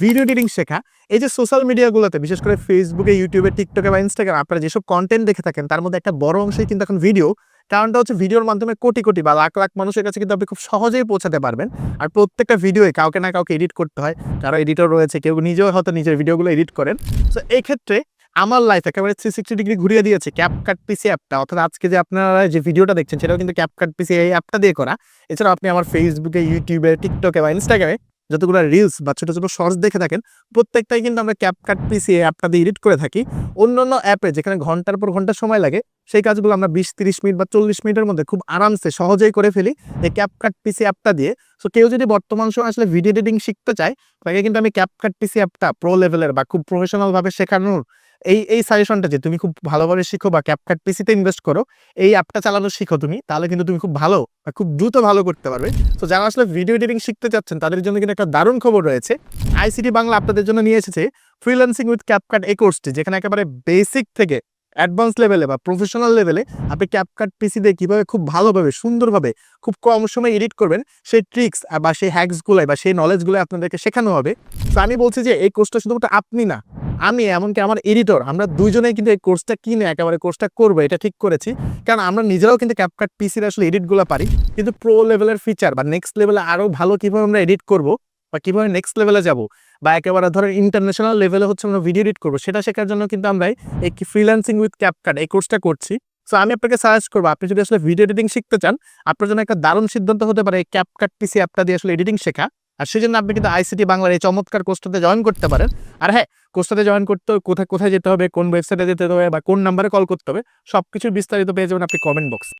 Video editing শেখা। এই যে সোশ্যাল মিডিয়াগুলোতে বিশেষ করে ফেসবুকে ইউটিউবে টিকটকে বা ইনস্টাগ্রাম আপনারা যেসব কন্টেন্ট দেখে থাকেন, তার মধ্যে একটা বড় অংশই কিন্তু এখন ভিডিও কারণটা হচ্ছে ভিডিওর মাধ্যমে কোটি কোটি বা লাখ লাখ মানুষের কাছে কিন্তু আপনি খুব সহজেই পৌঁছাতে পারবেন। আর প্রত্যেকটা ভিডিওয়ে কাউকে না কাউকে এডিট করতে হয়। যারা এডিটর রয়েছে, কেউ নিজেও হয়তো নিজের ভিডিওগুলো এডিট করেন। তো এই ক্ষেত্রে আমার লাইফ একেবারে থ্রি সিক্সটি ডিগ্রি ঘুরিয়ে দিয়েছে ক্যাপকাট পিসি অ্যাপটা অর্থাৎ আজকে যে আপনারা যে ভিডিওটা দেখছেন, সেটাও কিন্তু ক্যাপকাট পিসি এই অ্যাপটা দিয়ে করা। এছাড়াও আপনি আমার ফেসবুকে ইউটিউবে টিকটকে বা ইনস্টাগ্রামে যতগুলো রিলস বা ছোটো ছোটো শর্টস দেখে থাকেন, প্রত্যেকটাই কিন্তু আমরা ক্যাপকাট পিসি অ্যাপটা দিয়ে এডিট করে থাকি। অন্য অন্য অ্যাপে যেখানে ঘণ্টার পর ঘণ্টা সময় লাগে, সেই কাজগুলো আমরা বিশ, তিরিশ মিনিট বা চল্লিশ মিনিটের মধ্যে খুব আরামসে সহজেই করে ফেলি এই ক্যাপকাট পিসি অ্যাপটা দিয়ে। সো কেউ যদি বর্তমান সময় আসলে ভিডিও এডিটিং শিখতে চায়, তাকে কিন্তু আমি ক্যাপকাট পিসি অ্যাপটা প্রো লেভেলের বা খুব প্রফেশনালভাবে শেখানোর এই এই সাজেশনটা যে তুমি খুব ভালোভাবে শিখো বা ক্যাপকাট পিসিতে ইনভেস্ট করো, এই অ্যাপটা চালানো শিখো তুমি, তাহলে কিন্তু তুমি খুব ভালো বা খুব দ্রুত ভালো করতে পারবে। তো যারা আসলে ভিডিও এডিটিং শিখতে চাচ্ছেন, তাদের জন্য কিন্তু একটা দারুণ খবর রয়েছে। আইসিটি বাংলা আপনাদের জন্য নিয়ে এসেছে ফ্রিল্যান্সিং উইথ ক্যাপকাট এই কোর্সটি যেখানে একেবারে বেসিক থেকে অ্যাডভান্স লেভেলে বা প্রফেশনাল লেভেলে আপনি ক্যাপকাট পিসি দিয়ে কীভাবে খুব ভালোভাবে, সুন্দরভাবে, খুব কম সময়ে এডিট করবেন, সেই ট্রিক্স বা সেই হ্যাকসগুলোই বা সেই নলেজগুলো আপনাদেরকে শেখানো হবে। তো আমি বলছি যে এই কোর্সটা শুধুমাত্র আপনি না আমি এমনকি আমার এডিটর আমরা দুইজনেই কিন্তু এই কোর্সটা কিনে একেবারে কোর্সটা করব, এটা ঠিক করেছি। কারণ আমরা নিজেরাও কিন্তু ক্যাপকাট পিসির আসলে এডিটগুলো পারি। কিন্তু প্রো লেভেলের ফিচার বা নেক্সট লেভেলে আরও ভালো কীভাবে আমরা এডিট করব বা কীভাবে নেক্সট লেভেলে যাব বা একেবারে ধরেন ইন্টারন্যাশনাল লেভেলে হচ্ছে আমরা ভিডিও এডিট করব, সেটা শেখার জন্য কিন্তু আমরা এই ফ্রিল্যান্সিং উইথ ক্যাপকাট এই কোর্সটা করছি। সো আমি আপনাকে সাজেস্ট করব, আপনি যদি আসলে ভিডিও এডিটিং শিখতে চান, আপনার জন্য একটা দারুণ সিদ্ধান্ত হতে পারে এই ক্যাপকাট পিসি অ্যাপটা দিয়ে আসলে এডিটিং শেখা। আর সেই জন্য আপনি কিন্তু আইসিটি বাংলার এই চমৎকার কোর্সটাতে জয়েন করতে পারেন। আর হ্যাঁ কোর্সটাতে জয়েন করতে কোথায় কোথায় যেতে হবে, কোন ওয়েবসাইটে যেতে হবে বা কোন নাম্বারে কল করতে হবে সব কিছুর বিস্তারিত পেয়ে যাবেন আপনি কমেন্ট বক্স